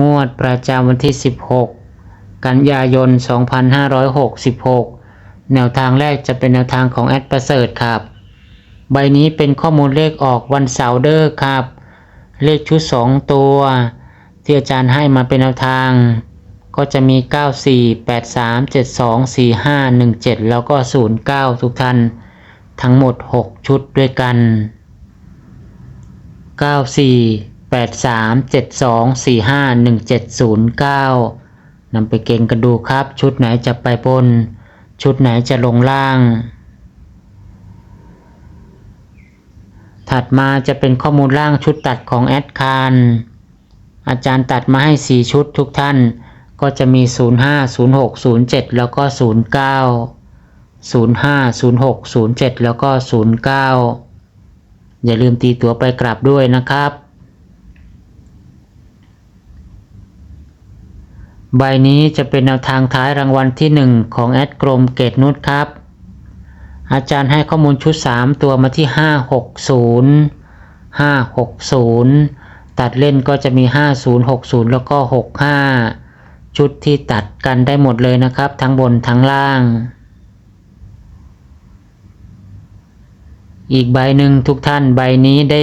งวดประจำวันที่ 16 กันยายน 2566 แนวทางแรกจะเป็นแนวทางของแอดประเสริฐครับ ใบนี้เป็นข้อมูลเลขออกวันเสาร์เด้อครับ เลขชุด 2 ตัว ที่อาจารย์ให้มาเป็นแนวทาง ก็จะมี 94 83 72 45 17 แล้วก็ 09 ทุกท่าน ทั้งหมด 6 ชุดด้วยกัน 94 83 72 45 1709นำไปเก่งกันดูครับ ชุดไหนจะไปบน ชุดไหนจะลงล่าง ถัดมาจะเป็นข้อมูลล่างชุดตัดของแอดคารอาจารย์ตัดมาให้ 4 ชุดทุกท่าน ก็จะมี 05 06 07 แล้วก็ 09 05 06 07 แล้วก็ 09 อย่าลืมตีตัวไปกลับด้วยนะครับ ใบนี้จะเป็นแนวทางท้ายรางวัลที่ 1 ของแอดกรมเกตนุชครับ อาจารย์ให้ข้อมูลชุด 3 ตัวมาที่ 560 560 ตัดเล่นก็จะมี 5060 แล้วก็ 65 ชุดที่ตัดกันได้หมดเลยนะครับ ทั้งบนทั้งล่าง อีกใบหนึ่งทุกท่านใบนี้ได้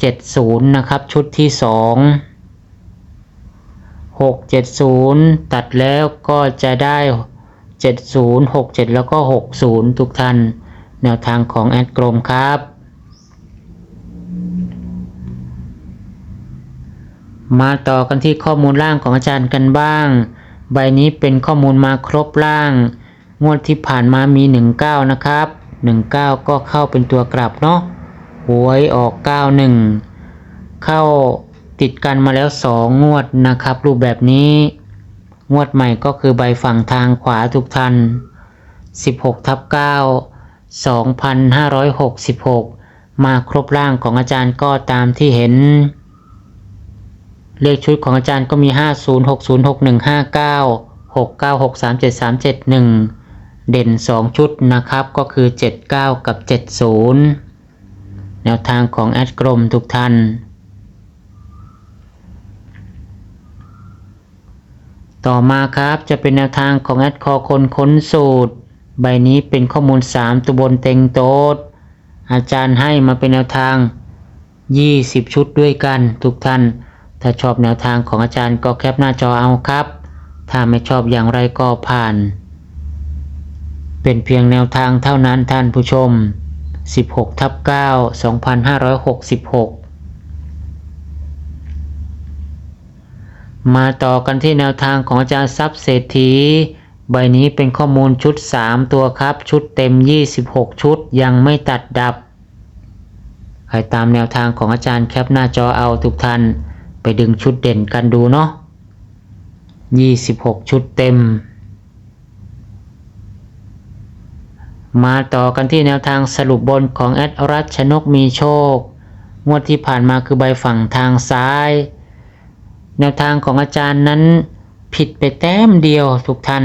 670 นะครับ ชุดที่ 2 670 ตัดแล้วก็จะได้ 70 67 แล้วก็ 60 ทุกท่าน แนวทางของแอดกรมครับ มาต่อกันที่ข้อมูลล่างของอาจารย์กันบ้าง ใบนี้เป็นข้อมูลมาครบล่าง งวดที่ผ่านมามี 19 นะครับ 19 ก็เข้าเป็นตัวกลับเนาะหวยออก 91 เข้า ติดกันมาแล้ว2งวดนะครับ รูปแบบนี้ งวดใหม่ก็คือใบฝั่งทางขวาทุกท่าน16ทับ9 2566 มาครบร่างของอาจารย์ก็ตามที่เห็น เลขชุดของอาจารย์ก็มี 50 60 61 59 69 63 73 71เด่น 2 ชุดนะครับ ก็คือ 79 กับ 70 แนวทางของแอดกรมทุกท่าน ต่อมาครับจะเป็นแนวทางของแอดคอคนค้นสูตร ใบนี้เป็นข้อมูล 3 ตัวบนเต็งโต๊ดอาจารย์ให้มาเป็นแนวทาง 20 ชุดด้วยกันทุกท่าน ถ้าชอบแนวทางของอาจารย์ก็แคปหน้าจอเอาครับ ถ้าไม่ชอบอย่างไรก็ผ่าน เป็นเพียงแนวทางเท่านั้นท่านผู้ชม 16ทับ9 2566 มาต่อกันที่แนวทางของอาจารย์ทรัพย์เศรษฐี ใบนี้เป็นข้อมูลชุด 3 ตัวครับ ชุดเต็ม 26 ชุดยังไม่ตัดดับ ใครตามแนวทางของอาจารย์แคปหน้าจอเอาทุกท่านไปดึงชุดเด่นกันดูเนาะ 26 ชุดเต็ม มาต่อกันที่แนวทางสรุปบนของแอดรัชนกมีโชค งวดที่ผ่านมาคือใบฝั่งทางซ้าย แนวทางของอาจารย์นั้น ผิดไปแต้มเดียวทุกท่าน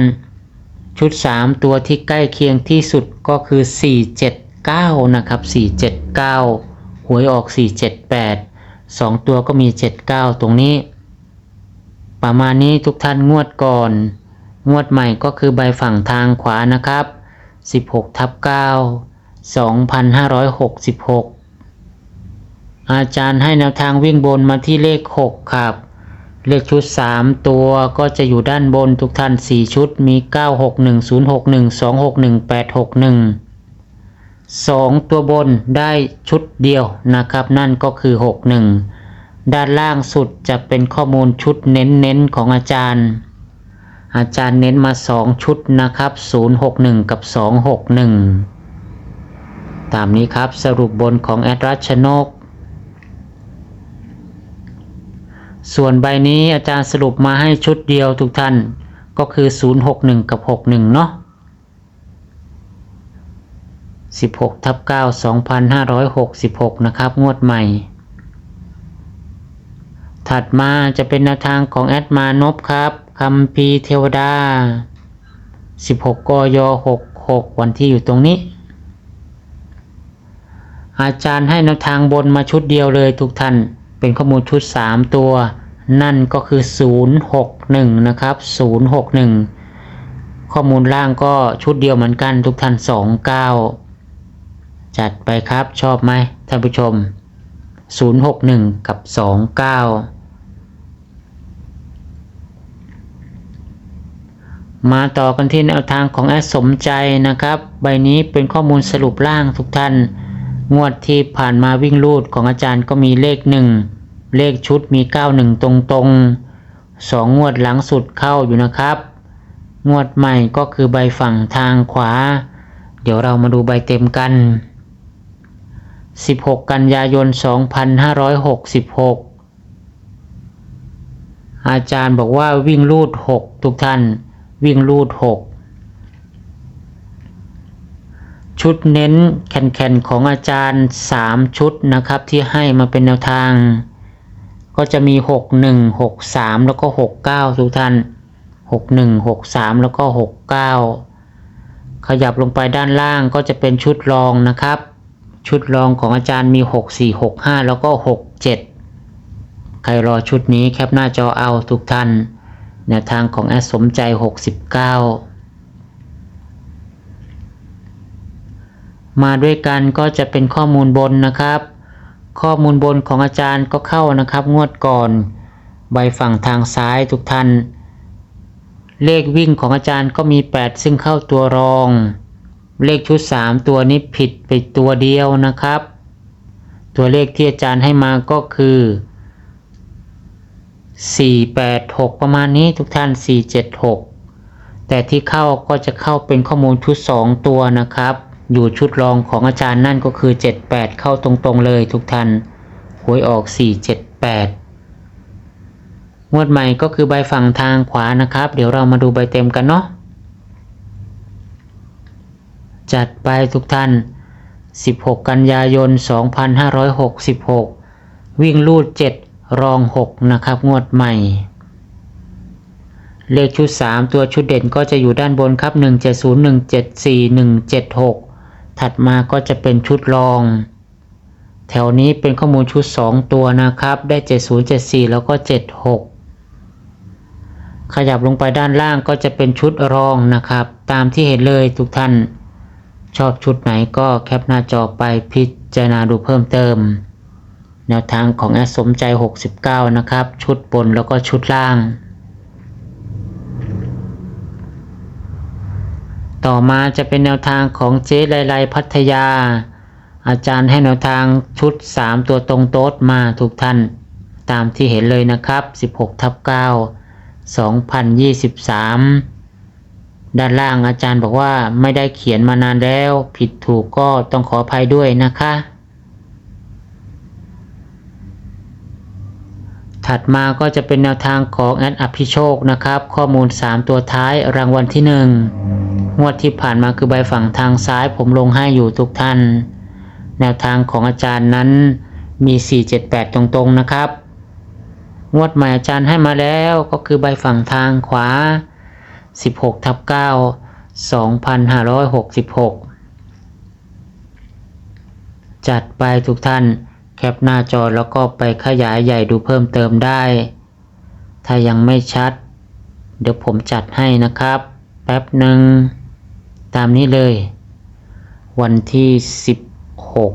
ชุด 3 ตัวที่ใกล้เคียงที่สุดก็คือ 479 นะครับ 479 หวยออก 478 2 ตัวก็มี 79 ตรงนี้ ประมาณนี้ทุกท่านงวดก่อน งวดใหม่ก็คือใบฝั่งทางขวานะครับ 16ทับ9 2566 อาจารย์ให้แนวทางวิ่งบนมาที่เลข 6 ครับ เลขชุด 3 ตัวก็จะอยู่ด้านบนทุกท่าน 4 ชุดมี 961 061 261 861 2 ตัวบนได้ชุดเดียวนะครับ นั่นก็คือ 61 ด้านล่างสุดจะเป็นข้อมูลชุดเน้นๆของอาจารย์ อาจารย์เน้นมา 2 ชุดนะครับ 061 กับ 261 ตามนี้ครับสรุปบนของแอดรัชนก ส่วนใบนี้อาจารย์สรุปมาให้ชุดเดียวทุกท่านก็คือ 061 กับ 61 เนาะ16ทับ9 2566 นะครับ งวดใหม่ ถัดมาจะเป็นแนวทางของแอดมานพครับคำพีเทวดา 16กย66 วันที่อยู่ตรงนี้ อาจารย์ให้แนวทางบนมาชุดเดียวเลยทุกท่าน เป็นข้อมูลชุด 3 ตัว นั่นก็คือ 061 นะครับ 061 ข้อมูลล่างก็ชุดเดียวเหมือนกันทุกท่าน 29 จัดไปครับชอบไหมท่านผู้ชม 061 กับ 29มาต่อกันที่แนวทางของแอดสมใจนะครับ ใบนี้เป็นข้อมูลสรุปล่างทุกท่าน งวดที่ผ่านมาวิ่งรูดของอาจารย์ก็มีเลขหนึ่งเลขชุดมี 91ตรงตรงๆสองงวดหลังสุดเข้าอยู่นะครับ งวดใหม่ก็คือใบฝั่งทางขวา เดี๋ยวเรามาดูใบเต็มกัน 16 กันยายน 2566 อาจารย์บอกว่าวิ่งรูด 6 ทุกท่าน วิ่งรูด 6 ชุดเน้นแข่นๆของอาจารย์ 3 ชุดนะครับ ที่ให้มาเป็นแนวทาง ก็จะมี 6 1 6 3 แล้วก็ 6 9 ทุกท่าน 6 1 6 3 แล้วก็ 6 9 ขยับลงไปด้านล่างก็จะเป็นชุดรองนะครับ ชุดรองของอาจารย์มี 6 4 6 5 แล้วก็ 6 7 ใครรอชุดนี้แคปหน้าจอเอาทุกท่านแนวทางของแอดสมใจ 69 มาด้วยกันก็จะเป็นข้อมูลบนนะครับ ข้อมูลบนของอาจารย์ก็เข้านะครับ งวดก่อน ใบฝั่งทางซ้ายทุกท่าน เลขวิ่งของอาจารย์ก็มี 8 ซึ่งเข้าตัวรอง เลขชุด 3 ตัวนี้ผิดไปตัวเดียวนะครับ ตัวเลขที่อาจารย์ให้มาก็คือ486 ประมาณนี้ทุกท่าน 476 แต่ที่เข้าก็จะเข้าเป็นข้อมูลชุด 2 ตัวนะครับ อยู่ชุดรองของอาจารย์นั่นก็คือ 78 เข้าตรงๆเลยทุกท่านหวยออก 478 งวดใหม่ก็คือใบฝั่งทางขวานะครับ เดี๋ยวเรามาดูใบเต็มกันเนาะจัดไปทุกท่าน 16 กันยายน 2566 วิ่งลูด 7 รอง 6 นะครับ งวดใหม่ เลขชุด 3 ตัวชุดเด่นก็จะอยู่ด้านบนครับ 170 174 176 ถัดมาก็จะเป็นชุดรอง แถวนี้เป็นข้อมูลชุด 2 ตัวนะครับ ได้ 7074 แล้วก็ 76 ขยับลงไปด้านล่างก็จะเป็นชุดรองนะครับ ตามที่เห็นเลยทุกท่าน ชอบชุดไหนก็แคปหน้าจอไปพิจารณาดูเพิ่มเติม แนวทางของแอดสมใจ 69 นะครับ ชุดบนแล้วก็ชุดล่าง ต่อมาจะเป็นแนวทางของเจ๊ไลไลพัทยา อาจารย์ให้แนวทางชุด 3 ตัวตรงโต๊ดมาทุกท่าน ตามที่เห็นเลยนะครับ 16ทับ9 2023 ด้านล่างอาจารย์บอกว่าไม่ได้เขียนมานานแล้ว ผิดถูกก็ต้องขออภัยด้วยนะคะ ถัดมาก็จะเป็นแนวทางของแอดอภิโชคนะครับ ข้อมูล 3 ตัวท้ายรางวัลที่ 1 งวดที่ผ่านมาคือใบฝั่งทางซ้ายผมลงให้อยู่ทุกท่าน แนวทางของอาจารย์นั้นมี 478 ตรงๆนะครับ งวดใหม่อาจารย์ให้มาแล้วก็คือใบฝั่งทางขวา 16ทับ9 2566 จัดไปทุกท่าน แคปหน้าจอแล้วก็ไปขยายใหญ่ดูเพิ่มเติมได้ ถ้ายังไม่ชัด เดี๋ยวผมจัดให้นะครับ แป๊บหนึ่ง ตามนี้เลย วันที่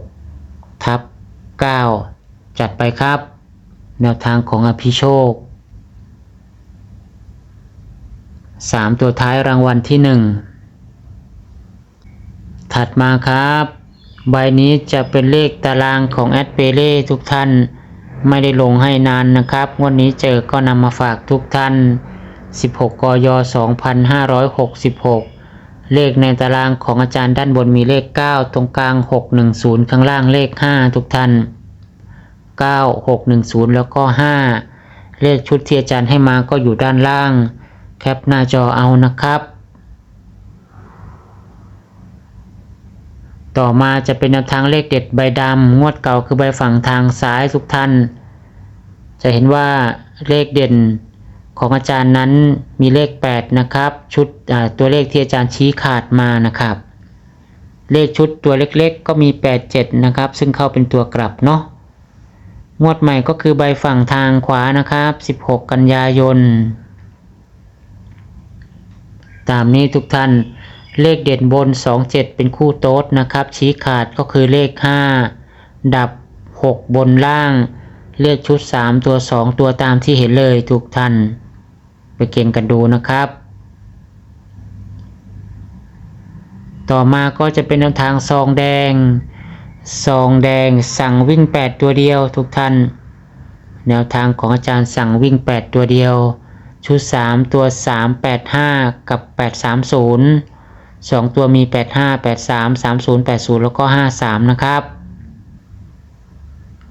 16 ทับ 9 จัดไปครับ แนวทางของอภิโชค 3 ตัวท้ายรางวัลที่ 1 ถัดมาครับ ใบนี้จะเป็นเลขตารางของแอดเปเล่ทุกท่าน ไม่ได้ลงให้นานนะครับ วันนี้เจอก็นำมาฝากทุกท่าน 16 กย 2566 เลขในตารางของอาจารย์ด้านบนมีเลข 9 ตรงกลาง 610 ข้างล่างเลข 5 ทุกท่าน 9610 แล้วก็ 5 เลขชุดที่อาจารย์ให้มาก็อยู่ด้านล่าง แคปหน้าจอเอานะครับ ต่อมาจะเป็นแนวทางเลขเด็ดใบดำงวดเก่าคือใบฝั่งทางซ้ายทุกท่าน จะเห็นว่าเลขเด่นของอาจารย์นั้นมีเลข 8 นะครับ ชุดตัวเลขที่อาจารย์ชี้ขาดมานะครับ เลขชุดตัวเล็กๆ ก็มี 8 7 นะครับ ซึ่งเข้าเป็นตัวกลับเนาะงวดใหม่ก็คือใบฝั่งทางขวานะครับ 16 กันยายน ตามนี้ทุกท่าน เลขเด่นบน 27 เป็นคู่โต๊ดนะครับ ชี้ขาดก็คือเลข 5 ดับ 6 บนล่าง เลขชุด 3 ตัว 2 ตัวตามที่เห็นเลยทุกท่าน ไปเก่งกันดูนะครับ ต่อมาก็จะเป็นแนวทางซองแดง ซองแดงสั่งวิ่ง 8 ตัวเดียวทุกท่าน แนวทางของอาจารย์สั่งวิ่ง 8 ตัวเดียว ชุด 3 ตัว 3 8 5 กับ 8 3 0 2 ตัวมี 8 5 8 3 3 0 8 0 แล้วก็ 5 3 นะครับ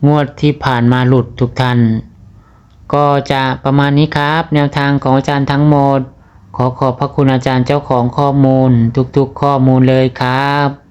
งวดที่ผ่านมาหลุดทุกท่านก็จะประมาณนี้ครับ แนวทางของอาจารย์ทั้งหมด ขอขอบพระคุณอาจารย์เจ้าของข้อมูลทุกๆข้อมูลเลยครับ